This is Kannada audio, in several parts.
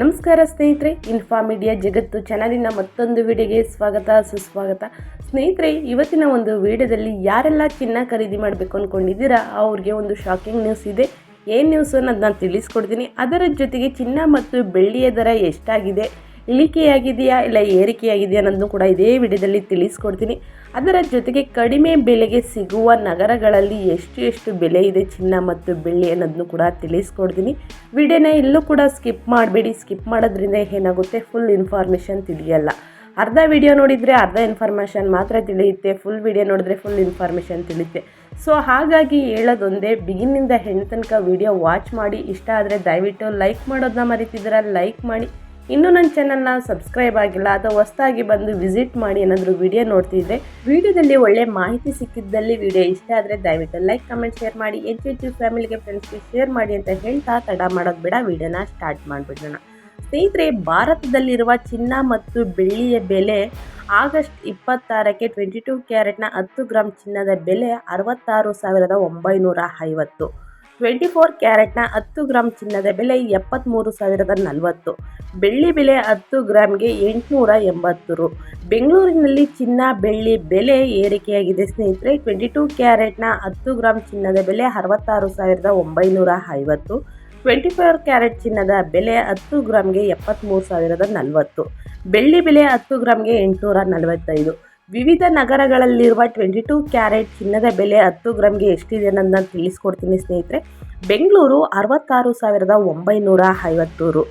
ನಮಸ್ಕಾರ ಸ್ನೇಹಿತರೆ ಇನ್ಫಾ ಮೀಡಿಯಾ ಜಗತ್ತು ಚಾನಲಿನ ಮತ್ತೊಂದು ವಿಡಿಯೋಗೆ ಸ್ವಾಗತ, ಸುಸ್ವಾಗತ. ಸ್ನೇಹಿತರೆ, ಇವತ್ತಿನ ಒಂದು ವಿಡಿಯೋದಲ್ಲಿ ಯಾರೆಲ್ಲ ಚಿನ್ನ ಖರೀದಿ ಮಾಡಬೇಕು ಅಂದ್ಕೊಂಡಿದ್ದೀರಾ ಅವ್ರಿಗೆ ಒಂದು ಶಾಕಿಂಗ್ ನ್ಯೂಸ್ ಇದೆ. ಏನು ನ್ಯೂಸ್ ಅನ್ನೋದು ನಾನು ತಿಳಿಸ್ಕೊಡ್ತೀನಿ. ಅದರ ಜೊತೆಗೆ ಚಿನ್ನ ಮತ್ತು ಬೆಳ್ಳಿಯ ದರ ಎಷ್ಟಾಗಿದೆ? ಇಳಿಕೆಯಾಗಿದೆಯಾ ಇಲ್ಲ ಏರಿಕೆಯಾಗಿದೆಯಾ ಅನ್ನೋದನ್ನು ಕೂಡ ಇದೇ ವಿಡಿಯೋದಲ್ಲಿ ತಿಳಿಸ್ಕೊಡ್ತೀನಿ. ಅದರ ಜೊತೆಗೆ ಕಡಿಮೆ ಬೆಲೆಗೆ ಸಿಗುವ ನಗರಗಳಲ್ಲಿ ಎಷ್ಟು ಎಷ್ಟು ಬೆಲೆ ಇದೆ, ಚಿನ್ನ ಮತ್ತು ಬೆಳ್ಳಿ ಅನ್ನೋದನ್ನು ಕೂಡ ತಿಳಿಸ್ಕೊಡ್ತೀನಿ. ವಿಡಿಯೋನ ಇಲ್ಲೂ ಕೂಡ ಸ್ಕಿಪ್ ಮಾಡಬೇಡಿ. ಸ್ಕಿಪ್ ಮಾಡೋದ್ರಿಂದ ಏನಾಗುತ್ತೆ? ಫುಲ್ ಇನ್ಫಾರ್ಮೇಷನ್ ತಿಳಿಯಲ್ಲ. ಅರ್ಧ ವಿಡಿಯೋ ನೋಡಿದರೆ ಅರ್ಧ ಇನ್ಫಾರ್ಮೇಷನ್ ಮಾತ್ರ ತಿಳಿಯುತ್ತೆ. ಫುಲ್ ವಿಡಿಯೋ ನೋಡಿದ್ರೆ ಫುಲ್ ಇನ್ಫಾರ್ಮೇಷನ್ ತಿಳಿಯುತ್ತೆ. ಸೊ ಹಾಗಾಗಿ ಹೇಳೋದೊಂದೇ ಬಿಗಿನಿಂದ ಹೆಣ್ಣು ತನಕ ವಿಡಿಯೋ ವಾಚ್ ಮಾಡಿ. ಇಷ್ಟ ಆದರೆ ದಯವಿಟ್ಟು ಲೈಕ್ ಮಾಡೋದನ್ನ ಮರಿತಿದ್ದೀರ? ಲೈಕ್ ಮಾಡಿ. ಇನ್ನೂ ನನ್ನ ಚಾನಲ್ನ ಸಬ್ಸ್ಕ್ರೈಬ್ ಆಗಿಲ್ಲ ಅಥವಾ ಹೊಸ್ದಾಗಿ ಬಂದು ವಿಸಿಟ್ ಮಾಡಿ ಏನಾದರೂ ವಿಡಿಯೋ ನೋಡ್ತಿದ್ರೆ ವಿಡಿಯೋದಲ್ಲಿ ಒಳ್ಳೆ ಮಾಹಿತಿ ಸಿಕ್ಕಿದ್ದಲ್ಲಿ ವಿಡಿಯೋ ಇಷ್ಟ ಆದರೆ ದಯವಿಟ್ಟು ಲೈಕ್ ಕಮೆಂಟ್ ಶೇರ್ ಮಾಡಿ. ಹೆಚ್ಚು ಹೆಚ್ಚು ಫ್ಯಾಮಿಲಿಗೆ ಫ್ರೆಂಡ್ಸ್ಗೆ ಶೇರ್ ಮಾಡಿ ಅಂತ ಹೇಳ್ತಾ ತಡ ಮಾಡೋದು ಬೇಡ ವಿಡಿಯೋನ ಸ್ಟಾರ್ಟ್ ಮಾಡಿಬಿಡೋಣ. ಸ್ನೇಹಿತರೆ, ಭಾರತದಲ್ಲಿರುವ ಚಿನ್ನ ಮತ್ತು ಬೆಳ್ಳಿಯ ಬೆಲೆ ಆಗಸ್ಟ್ ಇಪ್ಪತ್ತಾರಕ್ಕೆ ಟ್ವೆಂಟಿ ಟೂ ಕ್ಯಾರೆಟ್ನ ಹತ್ತು ಗ್ರಾಮ್ ಚಿನ್ನದ ಬೆಲೆ ಅರವತ್ತಾರು ಸಾವಿರದ ಒಂಬೈನೂರ ಐವತ್ತು. ಟ್ವೆಂಟಿ ಫೋರ್ ಕ್ಯಾರೆಟ್ನ ಹತ್ತು ಗ್ರಾಮ್ ಚಿನ್ನದ ಬೆಲೆ ಎಪ್ಪತ್ತ್ಮೂರು ಸಾವಿರದ ನಲವತ್ತು. ಬೆಳ್ಳಿ ಬೆಲೆ ಹತ್ತು ಗ್ರಾಮ್ಗೆ ಎಂಟುನೂರ ಎಂಬತ್ತು ರು. ಬೆಂಗಳೂರಿನಲ್ಲಿ ಚಿನ್ನ, ಬೆಳ್ಳಿ ಬೆಲೆ ಏರಿಕೆಯಾಗಿದೆ. ಸ್ನೇಹಿತರೆ, ಟ್ವೆಂಟಿ ಟೂ ಕ್ಯಾರೆಟ್ನ ಹತ್ತು ಗ್ರಾಮ್ ಚಿನ್ನದ ಬೆಲೆ ಅರವತ್ತಾರು ಸಾವಿರದ ಒಂಬೈನೂರ ಐವತ್ತು. ಟ್ವೆಂಟಿ ಫೋರ್ ಕ್ಯಾರೆಟ್ ಚಿನ್ನದ ಬೆಲೆ ಹತ್ತು ಗ್ರಾಮ್ಗೆ ಎಪ್ಪತ್ತ್ಮೂರು ಸಾವಿರದ ನಲವತ್ತು. ಬೆಳ್ಳಿ ಬೆಲೆ ಹತ್ತು ಗ್ರಾಮ್ಗೆ ಎಂಟುನೂರ ನಲವತ್ತೈದು. ವಿವಿಧ ನಗರಗಳಲ್ಲಿರುವ ಟ್ವೆಂಟಿ ಟೂ ಕ್ಯಾರೆಟ್ ಚಿನ್ನದ ಬೆಲೆ ಹತ್ತು ಗ್ರಾಮ್ಗೆ ಎಷ್ಟಿದೆ ಅನ್ನೋದನ್ನ ತಿಳಿಸ್ಕೊಡ್ತೀನಿ ಸ್ನೇಹಿತರೆ. ಬೆಂಗಳೂರು ಅರವತ್ತಾರು ಸಾವಿರದ ಒಂಬೈನೂರ ಐವತ್ತು ರು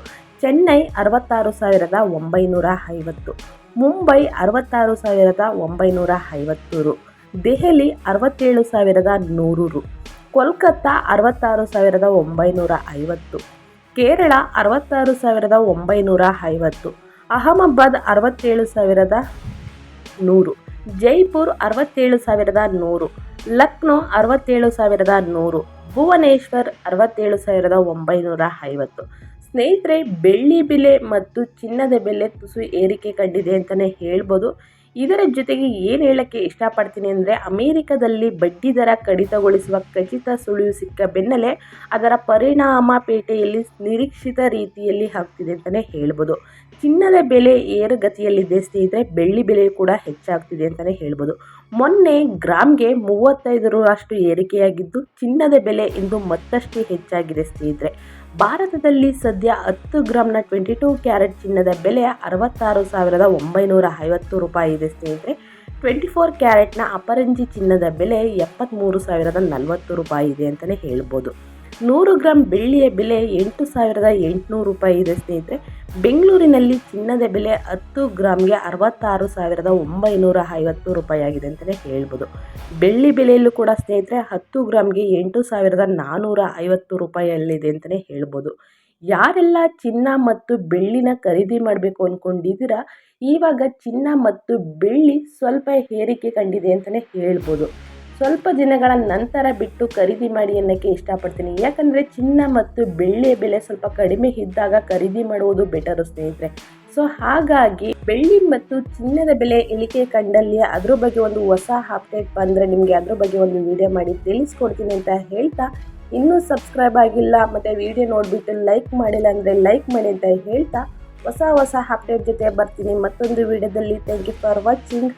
ಚೆನ್ನೈ ಅರವತ್ತಾರು ಸಾವಿರದ ಒಂಬೈನೂರ ಐವತ್ತು. ಮುಂಬೈ ಅರವತ್ತಾರು ಸಾವಿರದ ಒಂಬೈನೂರ ಐವತ್ತು ರು ದೆಹಲಿ ಅರವತ್ತೇಳು ಸಾವಿರದ ನೂರು ಕೋಲ್ಕತ್ತಾ ಅರವತ್ತಾರು ಸಾವಿರದ ಒಂಬೈನೂರ ಐವತ್ತು. ಕೇರಳ ಅರವತ್ತಾರು ಸಾವಿರದ ಒಂಬೈನೂರ ಐವತ್ತು. ಅಹಮದಾಬಾದ್ ಅರವತ್ತೇಳು ಸಾವಿರದ ನೂರು. ಜೈಪುರ್ ಅರವತ್ತೇಳು ಸಾವಿರದ ನೂರು. ಲಕ್ನೋ ಅರವತ್ತೇಳು ಸಾವಿರದ ನೂರು. ಭುವನೇಶ್ವರ್ ಅರವತ್ತೇಳು ಸಾವಿರದ ಒಂಬೈನೂರ ಐವತ್ತು. ಸ್ನೇಹಿತರೆ, ಬೆಳ್ಳಿ ಬೆಲೆ ಮತ್ತು ಚಿನ್ನದ ಬೆಲೆ ತುಸು ಏರಿಕೆ ಕಂಡಿದೆ ಅಂತಲೇ ಹೇಳ್ಬೋದು. ಇದರ ಜೊತೆಗೆ ಏನು ಹೇಳೋಕ್ಕೆ ಇಷ್ಟಪಡ್ತೀನಿ ಅಂದರೆ ಅಮೇರಿಕದಲ್ಲಿ ಬಡ್ಡಿ ದರ ಕಡಿತಗೊಳಿಸುವ ಖಚಿತ ಸುಳಿವು ಸಿಕ್ಕ ಬೆನ್ನಲ್ಲೇ ಅದರ ಪರಿಣಾಮ ಪೇಟೆಯಲ್ಲಿ ನಿರೀಕ್ಷಿತ ರೀತಿಯಲ್ಲಿ ಆಗ್ತಿದೆ ಅಂತಲೇ ಹೇಳ್ಬೋದು. ಚಿನ್ನದ ಬೆಲೆ ಏರುಗತಿಯಲ್ಲಿದೆ, ಸ್ನೇಹಿತರೆ. ಬೆಳ್ಳಿ ಬೆಲೆ ಕೂಡ ಹೆಚ್ಚಾಗ್ತಿದೆ ಅಂತಲೇ ಹೇಳ್ಬೋದು. ಮೊನ್ನೆ ಗ್ರಾಮ್ಗೆ ಮೂವತ್ತೈದರಷ್ಟು ಏರಿಕೆಯಾಗಿದ್ದು ಚಿನ್ನದ ಬೆಲೆ ಇಂದು ಮತ್ತಷ್ಟು ಹೆಚ್ಚಾಗಿದೆ, ಸ್ನೇಹಿತರೆ. ಭಾರತದಲ್ಲಿ ಸದ್ಯ ಹತ್ತು ಗ್ರಾಮ್ನ ಟ್ವೆಂಟಿ ಟೂ ಕ್ಯಾರೆಟ್ ಚಿನ್ನದ ಬೆಲೆ ಅರವತ್ತಾರು ಸಾವಿರದ ಒಂಬೈನೂರ ಐವತ್ತು ರೂಪಾಯಿ ಇದೆ ಸ್ನೇಹಿತರೆ. ಟ್ವೆಂಟಿ ಫೋರ್ ಕ್ಯಾರೆಟ್ನ ಅಪರಂಜಿ ಚಿನ್ನದ ಬೆಲೆ ಎಪ್ಪತ್ತ್ಮೂರು ಸಾವಿರದ ನಲವತ್ತು ರೂಪಾಯಿ ಇದೆ ಅಂತಲೇ ಹೇಳ್ಬೋದು. ನೂರು ಗ್ರಾಮ್ ಬೆಳ್ಳಿಯ ಬೆಲೆ ಎಂಟು ಸಾವಿರದ ಎಂಟುನೂರು ರೂಪಾಯಿ ಇದೆ ಸ್ನೇಹಿತರೆ. ಬೆಂಗಳೂರಿನಲ್ಲಿ ಚಿನ್ನದ ಬೆಲೆ ಹತ್ತು ಗ್ರಾಮ್ಗೆ ಅರವತ್ತಾರು ಸಾವಿರದ ಒಂಬೈನೂರ ಐವತ್ತು ರೂಪಾಯಿ ಆಗಿದೆ ಅಂತಲೇ ಹೇಳ್ಬೋದು. ಬೆಳ್ಳಿ ಬೆಲೆಯಲ್ಲೂ ಕೂಡ ಸ್ನೇಹಿತರೆ ಹತ್ತು ಗ್ರಾಮ್ಗೆ ಎಂಟು ಸಾವಿರದ ನಾನ್ನೂರ ಐವತ್ತು ರೂಪಾಯಿಯಲ್ಲಿದೆ ಅಂತಲೇ ಹೇಳ್ಬೋದು. ಯಾರೆಲ್ಲ ಚಿನ್ನ ಮತ್ತು ಬೆಳ್ಳಿನ ಖರೀದಿ ಮಾಡಬೇಕು ಅಂದ್ಕೊಂಡಿದ್ದೀರಾ ಇವಾಗ ಚಿನ್ನ ಮತ್ತು ಬೆಳ್ಳಿ ಸ್ವಲ್ಪ ಏರಿಕೆ ಕಂಡಿದೆ ಅಂತಲೇ ಹೇಳ್ಬೋದು. ಸ್ವಲ್ಪ ದಿನಗಳ ನಂತರ ಬಿಟ್ಟು ಖರೀದಿ ಮಾಡಿ ಅನ್ನೋಕ್ಕೆ ಇಷ್ಟಪಡ್ತೀನಿ. ಯಾಕಂದರೆ ಚಿನ್ನ ಮತ್ತು ಬೆಳ್ಳಿಯ ಬೆಲೆ ಸ್ವಲ್ಪ ಕಡಿಮೆ ಇದ್ದಾಗ ಖರೀದಿ ಮಾಡುವುದು ಬೆಟರು ಸ್ನೇಹಿತರೆ. ಸೊ ಹಾಗಾಗಿ ಬೆಳ್ಳಿ ಮತ್ತು ಚಿನ್ನದ ಬೆಲೆ ಇಳಿಕೆ ಕಂಡಲ್ಲಿ ಅದ್ರ ಬಗ್ಗೆ ಒಂದು ಹೊಸ ಅಪ್ಡೇಟ್ ಬಂದರೆ ನಿಮಗೆ ಅದ್ರ ಬಗ್ಗೆ ಒಂದು ವಿಡಿಯೋ ಮಾಡಿ ತಿಳಿಸ್ಕೊಡ್ತೀನಿ ಅಂತ ಹೇಳ್ತಾ, ಇನ್ನೂ ಸಬ್ಸ್ಕ್ರೈಬ್ ಆಗಿಲ್ಲ ಮತ್ತು ವಿಡಿಯೋ ನೋಡಿಬಿಟ್ಟು ಲೈಕ್ ಮಾಡಿಲ್ಲ ಅಂದರೆ ಲೈಕ್ ಮಾಡಿ ಅಂತ ಹೇಳ್ತಾ, ಹೊಸ ಹೊಸ ಅಪ್ಡೇಟ್ ಜೊತೆ ಬರ್ತೀನಿ ಮತ್ತೊಂದು ವಿಡಿಯೋದಲ್ಲಿ ಥ್ಯಾಂಕ್ ಯು ಫಾರ್ ವಾಚಿಂಗ್